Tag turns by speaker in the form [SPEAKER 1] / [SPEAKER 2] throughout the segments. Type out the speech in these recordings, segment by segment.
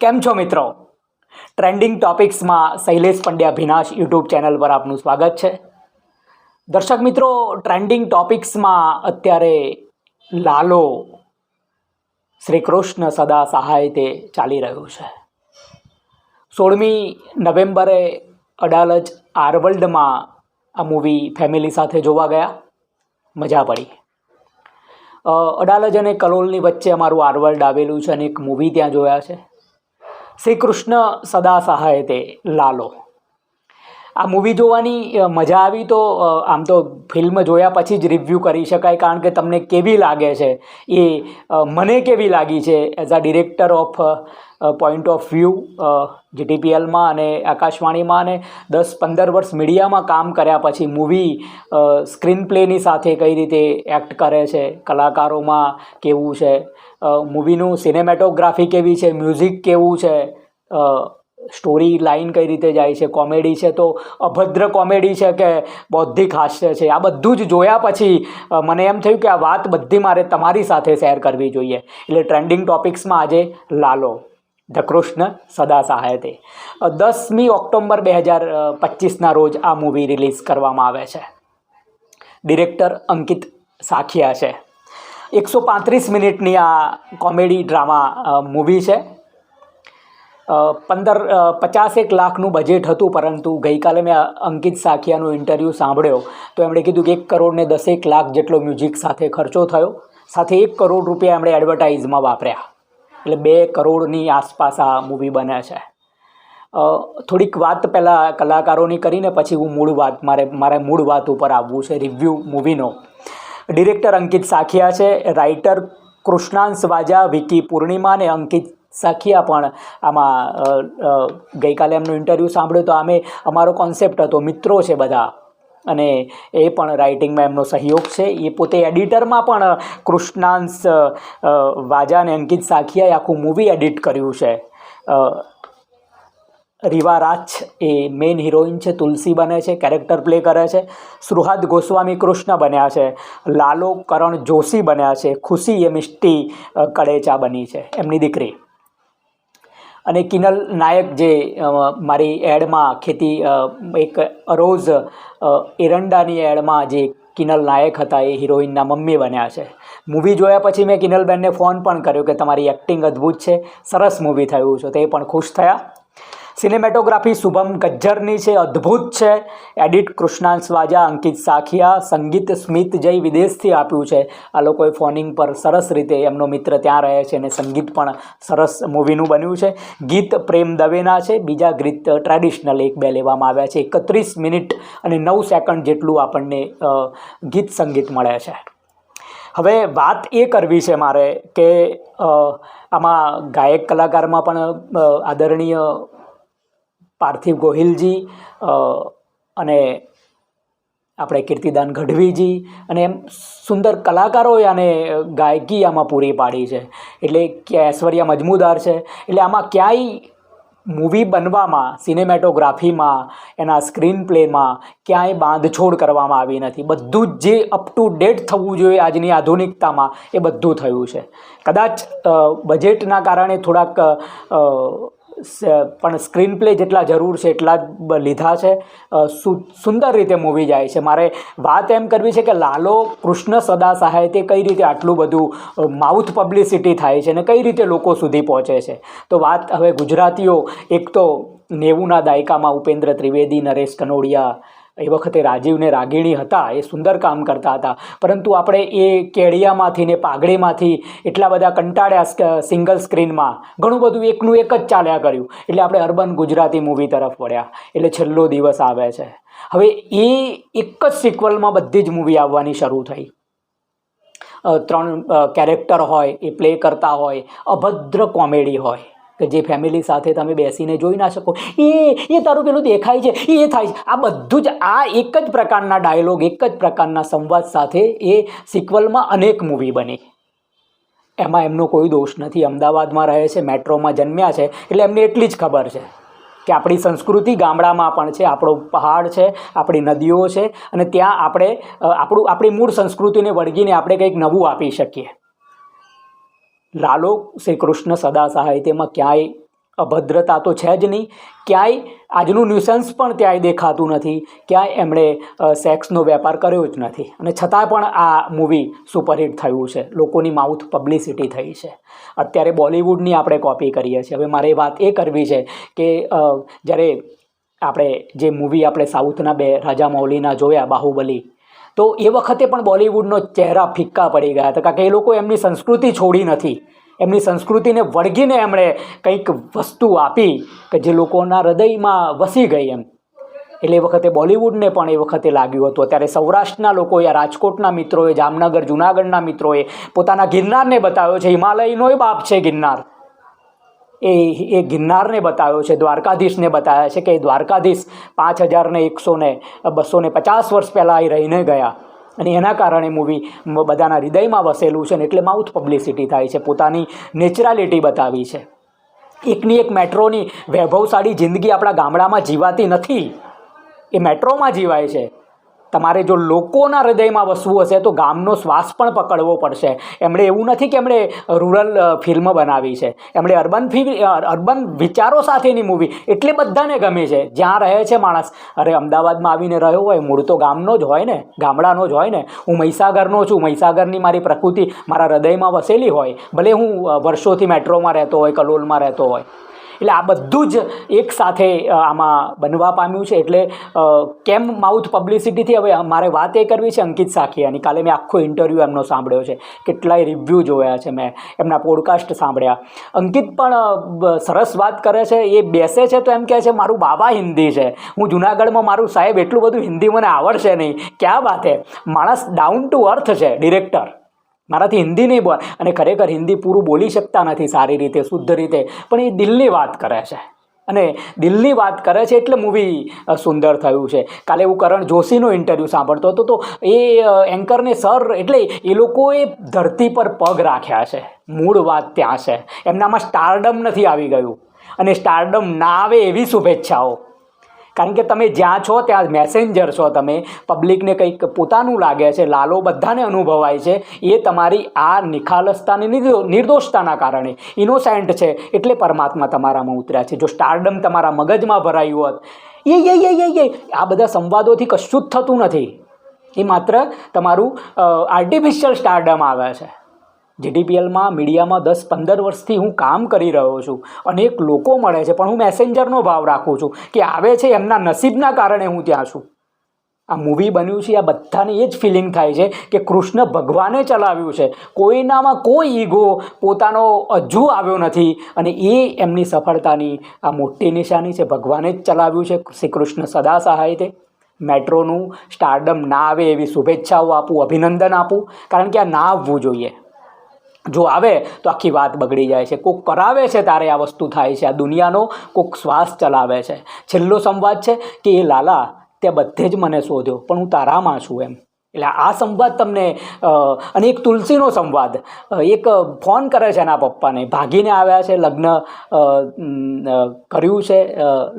[SPEAKER 1] કેમ છો મિત્રો? ટ્રેન્ડિંગ ટોપિક્સમાં શૈલેષ પંડ્યા ભીનાશ યુટ્યુબ ચેનલ પર આપનું સ્વાગત છે. દર્શક મિત્રો ટ્રેન્ડિંગ ટોપિક્સમાં અત્યારે લાલો શ્રી કૃષ્ણ સદા સહાય તે ચાલી રહ્યું છે. સોળમી નવેમ્બરે અડાલજ આરવલ્ડમાં આ મૂવી ફેમિલી સાથે જોવા ગયા. મજા પડી. અડાલજ અને કલોલની વચ્ચે અમારું આરવલ્ડ આવેલું છે અને એક મૂવી ત્યાં જોયા છે. શ્રી કૃષ્ણ સદા સહાય તે લાલો. આ મૂવી જોવાની મજા આવી તો આમ તો ફિલ્મ જોયા પછી જ રિવ્યૂ કરી શકાય કારણ કે તમને કેવી લાગે છે? એ મને કેવી લાગી છે as a director of point of view જીટીપીએલમાં અને આકાશવાણીમાં અને દસ પંદર વર્ષ મીડિયામાં કામ કર્યા પછી મૂવી સ્ક્રીન પ્લેની સાથે કઈ રીતે એક્ટ કરે છે? કલાકારોમાં કેવું છે? મૂવીનું સિનેમેટોગ્રાફી કેવી છે? મ્યુઝિક કેવું છે? સ્ટોરી લાઇન કઈ રીતે જાય છે? કોમેડી છે તો અભદ્ર કોમેડી છે કે બૌદ્ધિક હાસ્ય છે? આ બધું જ જોયા પછી મને એમ થયું કે આ વાત બધી મારે તમારી સાથે શેર કરવી જોઈએ. એટલે ટ્રેન્ડિંગ ટોપિક્સમાં આજે લાલો. ધ કૃષ્ણ સદા સહાયતે દસમી ઓક્ટોબર બે હજાર પચીસના રોજ આ મૂવી રિલીઝ કરવામાં આવે છે. ડિરેક્ટર અંકિત સાખિયા છે. એકસો પાંત્રીસ મિનિટની આ કોમેડી ડ્રામા મૂવી છે. પંદર પચાસેક લાખનું બજેટ હતું, પરંતુ ગઈકાલે મેં અંકિત સાખિયાનો ઇન્ટરવ્યૂ સાંભળ્યો. તો એમણે કીધું કે એક કરોડને દસેક લાખ જેટલો મ્યુઝિક સાથે ખર્ચો થયો. સાથે એક કરોડ રૂપિયા એમણે એડવર્ટાઇઝમાં વાપર્યા. એટલે બે કરોડની આસપાસ આ મૂવી બને છે. થોડીક વાત પહેલાં કલાકારોની કરીને પછી હું મૂળ વાત, મારે મારે મૂળ વાત ઉપર આવવું છે રિવ્યૂ મૂવીનો ડિરેક્ટર અંકિત સાખિયા છે રાઇટર કૃષ્ણાંશ વાજા, વિકી પૂર્ણિમા અને અંકિત સાખિયા પણ આમાં ગઈકાલે એમનું ઇન્ટરવ્યૂ સાંભળ્યું તો અમે અમારો કોન્સેપ્ટ હતો, મિત્રો છે બધા. અને એ પણ રાઇટિંગમાં એમનો સહયોગ છે. એ પોતે એડિટરમાં પણ કૃષ્ણાંશ વાજા અને અંકિત સાખિયાએ આખું મૂવી એડિટ કર્યું છે. રીવા રાજ એ મેઇન હિરોઈન છે, તુલસી બને છે કેરેક્ટર પ્લે કરે છે. સુહાદ ગોસ્વામી કૃષ્ણ બન્યા છે. લાલો કરણ જોશી બન્યા છે. ખુશી એ મિષ્ટી કડેચા બની છે. એમની દીકરી. અને કિનલ નાયક જે મારી એડમાં ખેતી એક અરોઝ એરંડાની એડમાં જે કિનલ નાયક હતા એ હિરોઈનના મમ્મી બન્યા છે. મૂવી જોયા પછી મેં કિનલબેનને ફોન પણ કર્યો કે તમારી એક્ટિંગ અદ્ભુત છે, સરસ મૂવી થયું છે, તે પણ ખુશ થયા. સિનેમેટોગ્રાફી શુભમ ગજ્જરની છે, અદ્ભુત છે. એડિટ કૃષ્ણાંશ વાજા, અંકિત સાખિયા, સંગીત સ્મિત જય વિદેશથી આપ્યું છે. આ લોકોએ ફોનિંગ પર સરસ રીતે એમનો મિત્ર ત્યાં રહે છે અને સંગીત પણ સરસ મૂવીનું બન્યું છે. ગીત પ્રેમ દવેના છે, બીજા ગીત ટ્રેડિશનલ એક બે લેવામાં આવ્યા છે. એકત્રીસ મિનિટ અને નવ સેકન્ડ જેટલું આપણને ગીત સંગીત મળે છે. હવે વાત એ કરવી છે મારે કે આમાં ગાયક કલાકારમાં પણ આદરણીય પાર્થિવ ગોહિલજી અને આપણે કીર્તિદાન ગઢવીજી, અને એમ સુંદર કલાકારોએ આને ગાયકી આમાં પૂરી પાડી છે. એટલે ક્યાં ઐશ્વર્યા મજમુદાર છે. એટલે આમાં ક્યાંય મૂવી બનવામાં સિનેમેટોગ્રાફીમાં એના સ્ક્રીન પ્લેમાં ક્યાંય બાંધછોડ કરવામાં આવી નથી. બધું જ જે અપ ટુ ડેટ થવું જોઈએ આજની આધુનિકતામાં એ બધું થયું છે. કદાચ બજેટના કારણે થોડાક પણ સ્ક્રીન પ્લે જેટલા જરૂર છે એટલા જ લીધા છે. સુંદર રીતે મૂવી જાય છે. મારે વાત એમ કરવી છે કે લાલો કૃષ્ણ સદા સહાય તે કઈ રીતે આટલું બધું માઉથ પબ્લિસિટી થાય છે અને કઈ રીતે લોકો સુધી પહોંચે છે. તો વાત હવે ગુજરાતીઓ, એક તો નેવુંના દાયકામાં ઉપેન્દ્ર ત્રિવેદી, નરેશ કનોડિયા એ વખતે રાજીવને રાગીણી હતા, એ સુંદર કામ કરતા હતા. પરંતુ આપણે એ કેડિયામાંથી ને પાઘડીમાંથી એટલા બધા કંટાળ્યા સિંગલ સ્ક્રીનમાં. ઘણું બધું એકનું એક જ ચાલ્યા કર્યું. એટલે આપણે અર્બન ગુજરાતી મૂવી તરફ વળ્યા. એટલે છેલ્લો દિવસ આવે છે. હવે એ એક જ સિક્વલમાં બધી જ મૂવી આવવાની શરૂ થઈ. ત્રણ કેરેક્ટર હોય, એ પ્લે કરતા હોય, અભદ્ર કોમેડી હોય. કે જે ફેમિલી સાથે તમે બેસીને જોઈ ના શકો. એ એ તારું પેલું દેખાય છે. એ થાય છે. આ બધું જ, આ એક જ પ્રકારના ડાયલોગ એક જ પ્રકારના સંવાદ સાથે એ સિક્વલમાં અનેક મૂવી બની. એમાં એમનો કોઈ દોષ નથી. અમદાવાદમાં રહે છે, મેટ્રોમાં જન્મ્યા છે, એટલે એમને એટલી જ ખબર છે કે આપણી સંસ્કૃતિ ગામડામાં પણ છે, આપણો પહાડ છે, આપણી નદીઓ છે અને ત્યાં આપણે આપણું, આપણી મૂળ સંસ્કૃતિને વળગીને આપણે કંઈક નવું આપી શકીએ. લાલો શ્રી કૃષ્ણ સદા સહાય તેમાં ક્યાંય અભદ્રતા તો છે જ નહીં, ક્યાંય આજનું ન્યુસન્સ પણ ક્યાંય દેખાતું નથી, ક્યાંય એમણે સેક્સનો વેપાર કર્યો જ નથી. અને છતાં પણ આ મૂવી સુપરહિટ થયું છે. લોકોની માઉથ પબ્લિસિટી થઈ છે. અત્યારે બોલિવૂડની આપણે કોપી કરીએ છીએ. હવે મારે વાત એ કરવી છે કે જ્યારે આપણે જે મૂવી આપણે સાઉથના બે રાજા મૌલીના જોયા, બાહુબલી તો એ વખતે પણ બોલિવૂડનો ચહેરા ફિક્કા પડી ગયા હતા. કારણ કે એ લોકો એમની સંસ્કૃતિ છોડી નથી. એમની સંસ્કૃતિને વળગીને એમણે કંઈક વસ્તુ આપી કે જે લોકોના હૃદયમાં વસી ગઈ એમ. એટલે એ વખતે બોલિવૂડને પણ એ વખતે લાગ્યું હતું. અત્યારે સૌરાષ્ટ્રના લોકોએ રાજકોટના મિત્રોએ, જામનગર, જુનાગઢના મિત્રોએ પોતાના ગિરનારને બતાવ્યો છે. હિમાલયનો બાપ છે ગિરનાર. એ એ ગિરનારને બતાવ્યો છે, દ્વારકાધીશને બતાવ્યા છે કે એ દ્વારકાધીશ પાંચ હજારને એકસો ને બસો ને પચાસ વર્ષ પહેલાં એ રહીને ગયા. અને એના કારણે મૂવી બધાના હૃદયમાં વસેલું છે ને એટલે માઉથ પબ્લિસિટી થાય છે, પોતાની નેચરાલિટી બતાવી છે. એકની એક મેટ્રોની વૈભવશાળી જિંદગી આપણા ગામડામાં જીવાતી નથી. એ મેટ્રોમાં જીવાય છે. તમારે જો લોકોના હૃદયમાં વસવું હશે તો ગામનો શ્વાસ પણ પકડવો પડશે. એમણે એવું નથી કે એમણે રૂરલ ફિલ્મ બનાવી છે. એમણે અર્બન અર્બન વિચારો સાથેની મૂવી. એટલે બધાને ગમે છે. જ્યાં રહે છે માણસ. અરે, અમદાવાદમાં આવીને રહ્યો હોય, મૂળ તો ગામનો જ હોય ને, ગામડાનો જ હોય ને. હું મહીસાગરનો છું. મહીસાગરની મારી પ્રકૃતિ મારા હૃદયમાં વસેલી હોય. ભલે હું વર્ષોથી મેટ્રોમાં રહેતો હોય, કલોલમાં રહેતો હોય. એટલે આ બધું જ એક સાથે આમાં બનવા પામ્યું છે. એટલે કેમ માઉથ પબ્લિસિટીથી હવે મારે વાત એ કરવી છે અંકિત સાખિયાની. કાલે મેં આખો ઇન્ટરવ્યૂ એમનો સાંભળ્યો છે. કેટલાય રિવ્યૂ જોયા છે મેં, એમના પોડકાસ્ટ સાંભળ્યા. અંકિત પણ સરસ વાત કરે છે, એ બેસે છે તો એમ કહે છે, મારું બાબા હિન્દી છે. હું જુનાગઢમાં મારું સાહેબ એટલું બધું હિન્દી મને આવડશે નહીં. ક્યાં વાત હે? માણસ ડાઉન ટુ અર્થ છે ડિરેક્ટર મારાથી હિન્દી નહીં બોલ અને ખરેખર હિન્દી પૂરું બોલી શકતા નથી સારી રીતે, શુદ્ધ રીતે. પણ એ દિલની વાત કરે છે. અને દિલની વાત કરે છે એટલે મૂવી સુંદર થયું છે. કાલે હું કરણ જોશીનો ઇન્ટરવ્યૂ સાંભળતો હતો તો એ એન્કરને સર એટલે એ લોકોએ ધરતી પર પગ રાખ્યા છે. મૂળ વાત ત્યાં છે. એમનામાં સ્ટારડમ નથી આવી ગયું. અને સ્ટારડમ ના આવે એવી શુભેચ્છાઓ. કારણ કે તમે જ્યાં છો, ત્યાં મેસેન્જર છો તમે. પબ્લિકને કંઈક પોતાનું લાગે છે, લાલો બધાને અનુભવાય છે. એ તમારી આ નિખાલસતાની નિર્દોષતાના કારણે. ઇનોસેન્ટ છે, એટલે પરમાત્મા તમારામાં ઉતર્યા છે. જો સ્ટારડમ તમારા મગજમાં ભરાયું હોત. એ એ એ એ આ બધા સંવાદોથી કશું જ થતું નથી. એ માત્ર તમારું આર્ટિફિશિયલ સ્ટારડમ આવે છે. જીડીપીએલમાં મીડિયામાં દસ પંદર વર્ષથી હું કામ કરી રહ્યો છું અનેક લોકો મળે છે, પણ હું મેસેન્જરનો ભાવ રાખું છું કે આવે છે એમના નસીબના કારણે હું ત્યાં છું. આ મૂવી બન્યું છે, આ બધાને એ જ ફિલિંગ થાય છે કે કૃષ્ણ ભગવાને ચલાવ્યું છે. કોઈનામાં કોઈ ઈગો પોતાનો હજુ આવ્યો નથી અને એ એમની સફળતાની, આ મોટી નિશાની છે, ભગવાને જ ચલાવ્યું છે શ્રી કૃષ્ણ સદા સહાય તે મેટ્રોનું સ્ટારડમ ના આવે એવી શુભેચ્છાઓ આપું, અભિનંદન આપું, કારણ કે આ ના આવવું જોઈએ. જો આવે તો આખી વાત બગડી જાય છે. કોક કરાવે છે તારે આ વસ્તુ થાય છે, આ દુનિયાનો કોક શ્વાસ ચલાવે છે. છેલ્લો સંવાદ છે કે એ લાલા, તે બધે જ મને શોધ્યો, પણ હું તારામાં છું એમ. એટલે આ સંવાદ તમને અને એક તુલસીનો સંવાદ એક ફોન કરે છે એના પપ્પાને, ભાગીને આવ્યા છે, લગ્ન કર્યું છે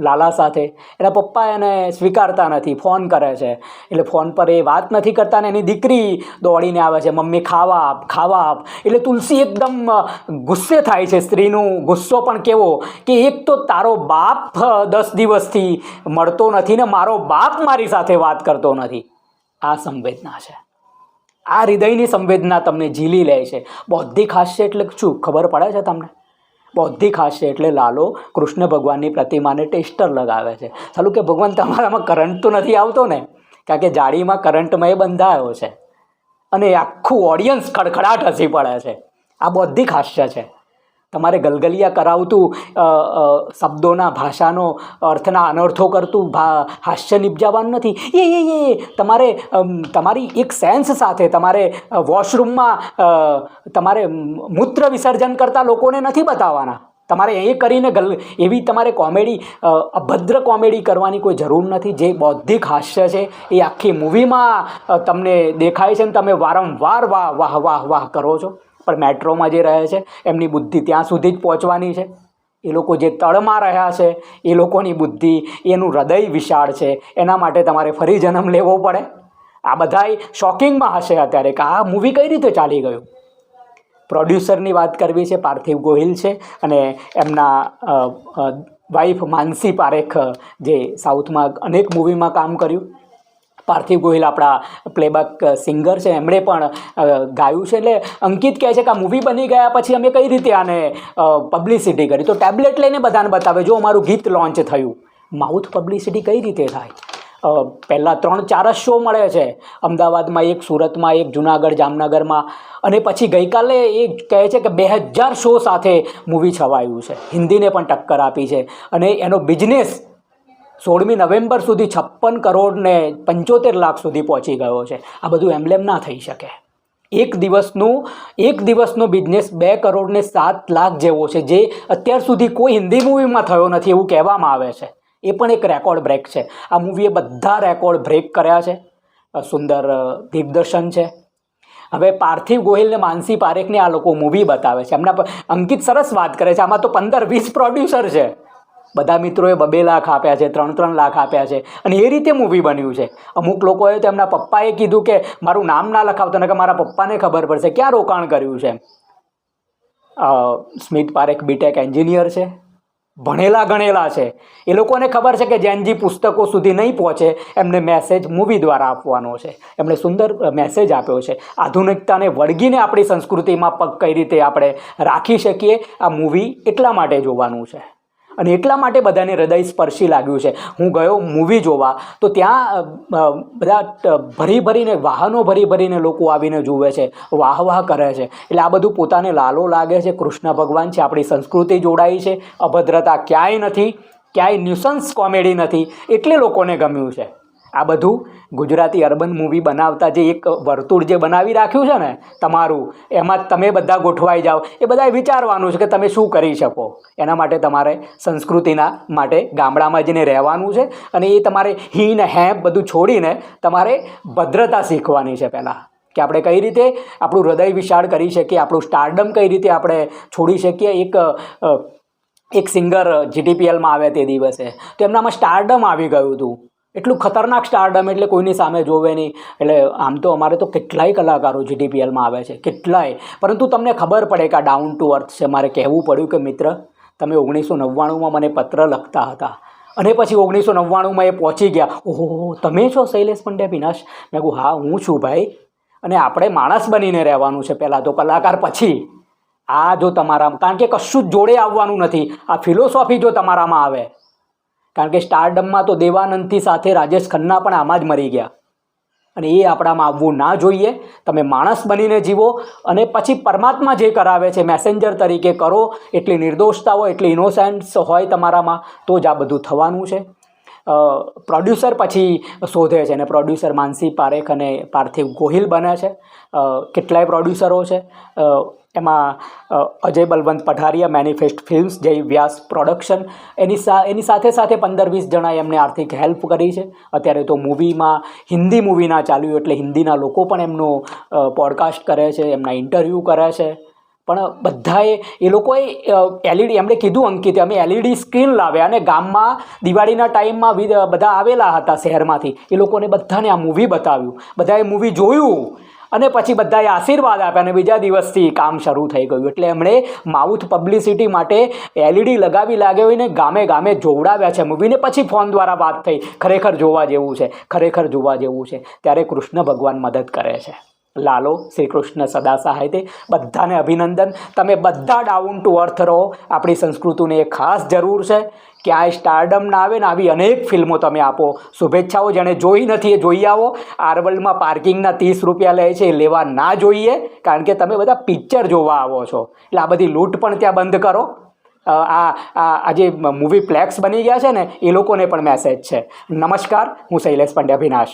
[SPEAKER 1] લાલા સાથે. એના પપ્પા એને સ્વીકારતા નથી, ફોન કરે છે. એટલે ફોન પર એ વાત નથી કરતા ને એની દીકરી દોડીને આવે છે, મમ્મી, ખાવા આપ ખાવા આપ. એટલે તુલસી એકદમ ગુસ્સે થાય છે સ્ત્રીનું, ગુસ્સો પણ કેવો કે એક તો તારો બાપ દસ દિવસથી મળતો નથી ને મારો બાપ મારી સાથે વાત કરતો નથી. આ સંવેદના છે. આ હૃદયની સંવેદના તમને ઝીલી લે છે. બૌદ્ધિક હાસ્ય એટલે શું? ખબર પડે છે તમને? બૌદ્ધિક હાસ્ય એટલે લાલો કૃષ્ણ ભગવાનની પ્રતિમાને ટેસ્ટર લગાવે છે. સાલું કે ભગવાન તમારામાં કરંટ તો નથી આવતો ને? કારણ કે જાળીમાં કરંટમાં એ બંધાયો છે. અને આખું ઓડિયન્સ ખડખડાટ હસી પડે છે. આ બૌદ્ધિક હાસ્ય છે. તમારે ગલગલિયા કરાવતું શબ્દોના, ભાષાનો અર્થના અનર્થો કરતું હાસ્ય નિપજાવવાનું નથી. એ એ એ તમારે તમારી એક સેન્સ સાથે તમારે વોશરૂમમાં તમારે મૂત્ર વિસર્જન કરતા લોકોને નથી બતાવવાના. તમારે એ કરીને ગલ, એવી તમારે કોમેડી અભદ્ર કોમેડી કરવાની કોઈ જરૂર નથી. જે બૌદ્ધિક હાસ્ય છે, એ આખી મૂવીમાં તમને દેખાય છે ને તમે વારંવાર વાહ વાહ વાહ વાહ કરો છો. પણ મેટ્રોમાં જે રહે છે, એમની બુદ્ધિ ત્યાં સુધી જ પહોંચવાની છે. એ લોકો જે તળમાં રહ્યા છે, એ લોકોની બુદ્ધિ, એનું હૃદય વિશાળ છે. એના માટે તમારે ફરી જન્મ લેવો પડે. આ બધાય શોકિંગમાં હશે અત્યારે કે આ મૂવી કઈ રીતે ચાલી ગયું? પ્રોડ્યુસરની વાત કરવી છે, પાર્થિવ ગોહિલ છે અને એમના વાઈફ માનસી પારેખ જે સાઉથમાં અનેક મૂવીમાં કામ કર્યું. પાર્થિવ ગોહિલ આપણા પ્લેબેક સિંગર છે, એમણે પણ ગાયું છે. એટલે અંકિત કહે છે કે આ મૂવી બની ગયા પછી અમે કઈ રીતે આને પબ્લિસિટી કરી? તો ટેબ્લેટ લઈને બધાને બતાવે, જો અમારું ગીત લોન્ચ થયું. માઉથ પબ્લિસિટી કઈ રીતે થાય? પહેલાં ત્રણ, ચાર જ શો મળે છે. અમદાવાદમાં એક, સુરતમાં એક, જુનાગઢ, જામનગરમાં. અને પછી ગઈકાલે એ કહે છે કે બે હજાર શો સાથે મૂવી છવાયું છે. હિન્દીને પણ ટક્કર આપી છે. અને એનો બિઝનેસ સોળમી નવેમ્બર સુધી છપ્પન કરોડ ને પંચોતેર લાખ સુધી પહોંચી ગયો છે. આ બધું એમ્બ્લેમ ના થઈ શકે. એક દિવસનું, એક દિવસનો બિઝનેસ બે કરોડ ને સાત લાખ જેવો છે, જે અત્યાર સુધી કોઈ હિન્દી મૂવીમાં થયો નથી એવું કહેવામાં આવે છે. એ પણ એક રેકોર્ડ બ્રેક છે. આ મૂવીએ બધા રેકોર્ડ બ્રેક કર્યા છે. સુંદર દિગ્દર્શન છે. હવે પાર્થિવ ગોહિલ ને માનસી પારેખને આ લોકો મૂવી બતાવે છે. એમના પર અંકિત સરસ વાત કરે છે. આમાં તો પંદર વીસ પ્રોડ્યુસર છે. બધા મિત્રોએ બબે લાખ આપ્યા છે, ત્રણ ત્રણ લાખ આપ્યા છે. અને એ રીતે મૂવી બન્યું છે. અમુક લોકોએ તો એમના પપ્પાએ કીધું કે મારું નામ ના લખાવતો ને કે મારા પપ્પાને ખબર પડશે. ક્યાં રોકાણ કર્યું છે? સ્મિત પારેખ બીટેક એન્જિનિયર છે. ભણેલા ગણેલા છે. એ લોકોને ખબર છે કે જેનજી પુસ્તકો સુધી નહીં પહોંચે, એમને મેસેજ મૂવી દ્વારા આપવાનો છે. એમણે સુંદર મેસેજ આપ્યો છે. આધુનિકતાને વળગીને આપણી સંસ્કૃતિમાં પગ કઈ રીતે આપણે રાખી શકીએ, આ મૂવી એટલા માટે જોવાનું છે. અને એટલા માટે બધાને હૃદય સ્પર્શી લાગ્યું છે. હું ગયો મૂવી જોવા, તો ત્યાં બધા ભરી ભરીને, વાહનો ભરી ભરીને લોકો આવીને જુએ છે, વાહ વાહ કરે છે. એટલે આ બધું પોતાને લાલો લાગે છે. કૃષ્ણ ભગવાન છે, આપણી સંસ્કૃતિ જોડાઈ છે. અભદ્રતા ક્યાંય નથી, ક્યાંય ન્યુસન્સ કોમેડી નથી. એટલે લોકોને ગમ્યું છે. આ બધું ગુજરાતી અર્બન મૂવી બનાવતા જે એક વર્તુળ જે બનાવી રાખ્યું છે ને તમારું, એમાં તમે બધા ગોઠવાઈ જાઓ. એ બધાએ વિચારવાનું છે કે તમે શું કરી શકો. એના માટે તમારે સંસ્કૃતિના માટે ગામડામાં જઈને રહેવાનું છે અને એ તમારે હિન હેમ બધું છોડીને તમારે ભદ્રતા શીખવાની છે પહેલાં. કે આપણે કઈ રીતે આપણું હૃદય વિશાળ કરી શકીએ, આપણું સ્ટારડમ કઈ રીતે આપણે છોડી શકીએ. એક એક સિંગર જીટીપીએલમાં આવ્યા તે દિવસે. તો એમનામાં સ્ટારડમ આવી ગયું હતું. એટલું ખતરનાક સ્ટારડમ એટલે કોઈની સામે જોવે નહીં. એટલે આમ તો અમારે તો કેટલાય કલાકારો જીટીપીએલમાં આવે છે, કેટલાય. પરંતુ તમને ખબર પડે કે આ ડાઉન ટુ અર્થ છે, મારે કહેવું પડ્યું કે મિત્ર, તમે ઓગણીસો નવ્વાણુંમાં મને પત્ર લખતા હતા. અને પછી ઓગણીસો નવ્વાણુંમાં એ પહોંચી ગયા. ઓહો, તમે છો શૈલેષ પંડ્યા વિનાશ મેં કહું હા, હું છું ભાઈ. અને આપણે માણસ બનીને રહેવાનું છે પહેલાં તો કલાકાર પછી. આ જો તમારા કારણ કે કશું જ જોડે આવવાનું નથી. આ ફિલોસોફી જો તમારામાં આવે કારણ કે સ્ટારડમમાં તો દેવાનંદથી સાથે રાજેશ ખન્ના પણ આમાં જ મરી ગયા. અને એ આપણામાં આવવું ના જોઈએ. તમે માણસ બનીને જીવો અને પછી પરમાત્મા જે કરાવે છે મેસેન્જર તરીકે કરો. એટલી નિર્દોષતા હોય, એટલી ઇનોસેન્સ હોય તમારામાં, તો જ આ બધું થવાનું છે. પ્રોડ્યુસર પછી શોધે છે અને પ્રોડ્યુસર માનસી પારેખ અને પાર્થિવ ગોહિલ બને છે. કેટલાય પ્રોડ્યુસરો છે. એમાં Ajay Balwant Pathariya, manifest films, Jay Vyas production, એની સા, એની સાથે સાથે પંદર વીસ જણાએ એમને આર્થિક હેલ્પ કરી છે. અત્યારે તો મૂવીમાં, હિન્દી મૂવી ના ચાલ્યું એટલે હિન્દીના લોકો પણ એમનો પોડકાસ્ટ કરે છે, એમના ઇન્ટરવ્યૂ કરે છે. પણ બધાએ એ લોકોએ એલઈડી એમણે કીધું અંકિતે, અમે એલઈડી સ્ક્રીન લાવ્યા અને ગામમાં દિવાળીના ટાઈમમાં બધા આવેલા હતા શહેરમાંથી. એ લોકોને બધાને આ મૂવી બતાવ્યું. બધાએ મૂવી જોયું અને પછી બધાએ આશીર્વાદ આપ્યા અને બીજા દિવસથી કામ શરૂ થઈ ગયું. એટલે એમણે માઉથ પબ્લિસિટી માટે એલઈડી લગાવી લાગ્યો ને ગામે ગામે જોવડાવ્યા છે મૂવીને પછી ફોન દ્વારા વાત થઈ. ખરેખર જોવા જેવું છે. ખરેખર જોવા જેવું છે. ત્યારે કૃષ્ણ ભગવાન મદદ કરે છે. લાલો શ્રી કૃષ્ણ સદા સહાય તે બધાને અભિનંદન. તમે બધા ડાઉન ટુ અર્થ રહો. આપણી સંસ્કૃતિને એ ખાસ જરૂર છે ક્યાંય સ્ટારડમ ના આવે ને આવી અનેક ફિલ્મો તમે આપો. શુભેચ્છાઓ. જેણે જોઈ નથી એ જોઈ આવો. આરવલમાં પાર્કિંગના ત્રીસ રૂપિયા લે છે એ લેવા ના જોઈએ. કારણ કે તમે બધા પિક્ચર જોવા આવો છો. એટલે આ બધી લૂંટ પણ ત્યાં બંધ કરો. આ આ આ જે મૂવી પ્લેક્સ બની ગયા છે ને, એ લોકોને પણ મેસેજ છે. નમસ્કાર. હું શૈલેષ પંડ્યા વિનાશ